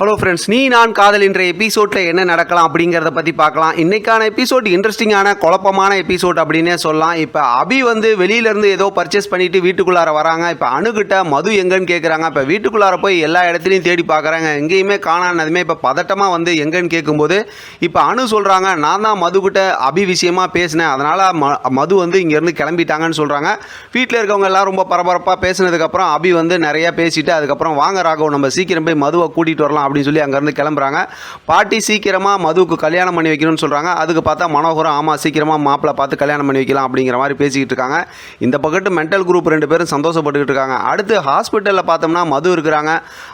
Hello friends நீ நான் காதல் என்ற எபிசோடில் என்ன நடக்கலாம் அப்படிங்கிறத பற்றி பார்க்கலாம். இன்றைக்கான எபிசோட் இன்ட்ரெஸ்டிங்கான குழப்பமான எபிசோட் அப்படின்னே சொல்லலாம். இப்போ அபி வந்து வெளியிலேருந்து ஏதோ பர்ச்சேஸ் பண்ணிவிட்டு வீட்டுக்குள்ளார வராங்க. இப்போ அணுகிட்ட மது எங்கன்னு கேட்குறாங்க இப்போ வீட்டுக்குள்ளார போய் எல்லா இடத்துலையும் தேடி பார்க்குறாங்க எங்கேயுமே காணானதுமே இப்போ பதட்டமாக வந்து எங்கன்னு கேட்கும்போது இப்போ அணு சொல்கிறாங்க நான் தான் மதுக்கிட்ட அபி விஷயமா பேசினேன். அதனால் ம மது வந்து இங்கேருந்து கிளம்பிட்டாங்கன்னு சொல்கிறாங்க வீட்டில் இருக்கவங்க எல்லாம் ரொம்ப பரபரப்பாக பேசினதுக்கப்புறம் அபி வந்து நிறையா பேசிட்டு அதுக்கப்புறம் வாங்க ராகவ் நம்ம சீக்கிரம் போய் மதுவை கூட்டிகிட்டு வரலாம் அப்படின்னு சொல்லி அங்கேருந்து கிளம்புறாங்க. பாட்டி சீக்கிரமாக மதுவுக்கு கல்யாணம் பண்ணி வைக்கணும்னு சொல்கிறாங்க அதுக்கு பார்த்தா மனோகரம் ஆமாம் சீக்கிரமாக மாப்பிள்ளை பார்த்து கல்யாணம் பண்ணி வைக்கலாம் அப்படிங்கிற மாதிரி பேசிக்கிட்டு இருக்காங்க. இந்த பக்கத்து மென்டல் குரூப் ரெண்டு பேரும் சந்தோஷப்பட்டுக்கிட்டு இருக்காங்க. அடுத்து ஹாஸ்பிட்டலில் பார்த்தோம்னா மது இருக்கிறாங்க.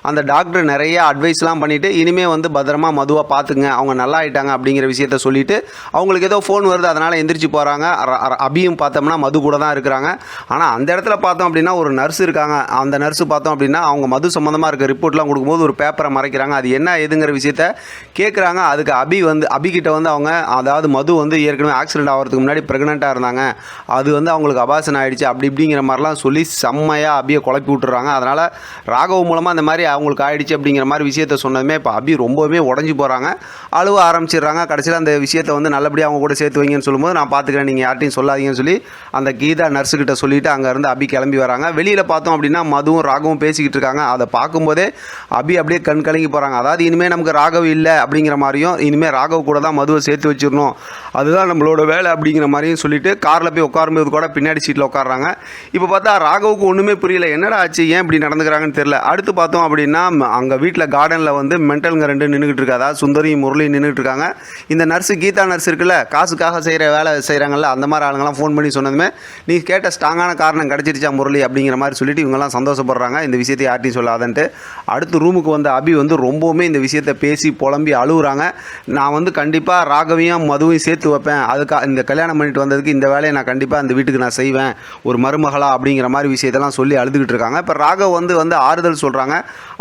அந்த டாக்டர் நிறைய அட்வைஸ்லாம் பண்ணிவிட்டு இனிமேல் வந்து பத்திரமா மதுவாக பார்த்துங்க அவங்க நல்லா ஆயிட்டாங்க அப்படிங்கிற விஷயத்த சொல்லிவிட்டு அவங்களுக்கு ஏதோ ஃபோன் வருது அதனால் எந்திரிச்சு போகிறாங்க அபியும் பார்த்தோம்னா மது கூட தான் இருக்கிறாங்க. ஆனால் அந்த இடத்துல பார்த்தோம் அப்படின்னா ஒரு நர்ஸ் இருக்காங்க. அந்த நர்ஸ் பார்த்தோம் அப்படின்னா அவங்க மது சம்மந்தமாக இருக்க ரிப்போர்ட்லாம் கொடுக்கும்போது ஒரு பேப்பரை மறைக்கிறாங்க அது என்ன ஏதுங்கிற விஷயத்த கேட்குறாங்க. அதுக்கு அபி வந்து அபிகிட்ட வந்து அவங்க அதாவது மது வந்து ஏற்கனவே ஆக்சிடென்ட் ஆகிறதுக்கு முன்னாடி ப்ரெக்னெண்ட்டாக இருந்தாங்க. அது வந்து அவங்களுக்கு அபாசனம் ஆகிடுச்சு அப்படி இப்படிங்கிற மாதிரிலாம் சொல்லி செம்மையாக அபியை குழப்பி விட்டுறாங்க. அதனால் ராகவ் மூலமாக அந்த மாதிரி அவங்களுக்கு ஆயிடுச்சு அப்படிங்கிற மாதிரி விஷயத்த சொன்னதுமே இப்போ அபி ரொம்பவுமே உடஞ்சி போகிறாங்க அழுவ ஆரம்பிச்சிடுறாங்க. கடைசியில் அந்த விஷயத்தை வந்து நல்லபடியாக அவங்க கூட சேர்த்து வைங்கன்னு சொல்லும்போது நான் பார்த்துக்கிறேன் நீங்கள் யார்ட்டையும் சொல்லாதீங்கன்னு சொல்லி அந்த கீதா நர்ஸுக்கிட்ட சொல்லிவிட்டு அங்கேருந்து அபி கிளம்பி வராங்க. வெளியில் பார்த்தோம் அப்படின்னா மதுவும் ராகவும் பேசிக்கிட்டு இருக்காங்க. அதை பார்க்கும்போதே அபி அப்படியே கண் கலங்கி போகிறாங்க அதாவது இனிமேல் நமக்கு ராகவ் இல்லை அப்படிங்கிற மாதிரியும் இனிமேல் ராகவ் கூட தான் மதுவை சேர்த்து வச்சிடணும். அதுதான் நம்மளோட வேலை அப்படிங்கிற மாதிரியும் சொல்லிட்டு காரில் போய் உட்காரும்போது கூட பின்னாடி சீட்டில் உட்காடுறாங்க இப்போ பார்த்தா ராகவுக்கு ஒன்றுமே புரியல. என்னடா ஆச்சு? ஏன் இப்படி நடந்துக்கிறாங்கன்னு தெரியல. அடுத்து பார்த்தோம் அப்படின்னா அங்கே வீட்டில் கார்டனில் வந்து மென்டலுங்க ரெண்டு நின்றுக்கிட்டு இருக்கா. அதாவது சுந்தரியும் முரளியும் நின்றுட்டு இருக்காங்க. இந்த நர்ஸு கீதா நர்ஸ் இருக்குல்ல காசுக்காக செய்கிற வேலை செய்கிறாங்கல்ல அந்த மாதிரி ஆளுங்கெல்லாம் ஃபோன் பண்ணி சொன்னதுமே நீ கேட்ட ஸ்ட்ராங்கான காரணம் கிடச்சிருச்சா முரளி? அப்படிங்கிற மாதிரி சொல்லிட்டு இவங்கெல்லாம் சந்தோஷப்படுறாங்க. இந்த விஷயத்தை யார்ட்டையும் சொல்லாதன்ட்டு. அடுத்து ரூமுக்கு வந்த அபி வந்து ரொம்பவுமே இந்த விஷயத்தை பேசி புலம்பி அழுகுறாங்க. நான் வந்து கண்டிப்பாக ராகவையும் மதுவையும் சேர்த்து வைப்பேன். அதுக்காக இந்த கல்யாணம் பண்ணிட்டு வந்ததுக்கு இந்த வேலையை நான் கண்டிப்பாக அந்த வீட்டுக்கு நான் செய்வேன். ஒரு மருமகளா அப்படிங்கிற மாதிரி விஷயத்தெல்லாம் சொல்லி அழுதுகிட்டு இருக்காங்க. இப்போ ராகவ் வந்து வந்து ஆறுதல் சொல்கிறாங்க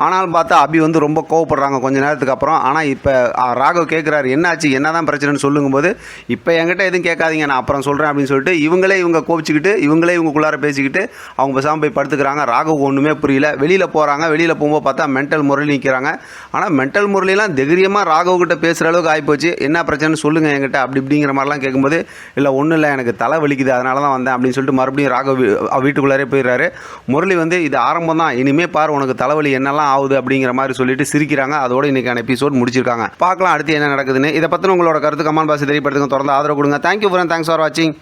ஆனாலும் பார்த்தா அபி வந்து ரொம்ப கோவப்படுறாங்க கொஞ்ச நேரத்துக்கு அப்புறம். ஆனால் இப்போ ராகவ் கேட்குறாரு என்னாச்சு? என்ன தான் பிரச்சனைன்னு சொல்லுங்கும்போது இப்போ என்கிட்ட எதுவும் கேட்காதீங்க. நான் அப்புறம் சொல்கிறேன் அப்படின்னு சொல்லிட்டு இவங்களே இவங்க கோபிச்சுக்கிட்டு இவங்களே இவங்களுக்குள்ளார பேசிக்கிட்டு அவங்க பேசாமல் போய் படுத்துக்கிறாங்க. ராகவ் ஒன்றுமே புரியல. வெளியில் போகிறாங்க வெளியில் போகும்போது பார்த்தா மென்டல் முறையில் நிற்கிறாங்க ஆனால் மென்டல் முரளிலாம் தைரியமாக ராகவ்கிட்ட பேசுகிற அளவுக்கு ஆகிப்போச்சு என்ன பிரச்சனைன்னு சொல்லுங்கள் என்கிட்ட அப்படி இப்படிங்கிற மாதிரிலாம் கேட்கும்போது இல்லை ஒன்றும் இல்லை எனக்கு தலை வலிக்குது அதனால தான் வந்தேன் அப்படின்னு சொல்லிட்டு மறுபடியும் ராகவ் வீட்டுக்குள்ளாரே போயிடுறாரு. முரளி வந்து இது ஆரம்பம் தான் இனிமே பாரு உனக்கு தலைவலி என்னெல்லாம் ஆகுது அப்படிங்கிற மாதிரி சொல்லிட்டு சிரிக்கிறாங்க. அதோட இன்னைக்கான எபிசோட் முடிச்சிருக்காங்க. பார்க்கலாம் அடுத்து என்ன நடக்குதுன்னு. இதை பற்றின உங்களோட கருத்து கமான் பாசி தெரியப்படுத்துங்க. தொடர்ந்து ஆதரவு கொடுங்க. தேங்க்யூ ஃபார் தேங்க்ஸ் ஃபார் வாட்சிங்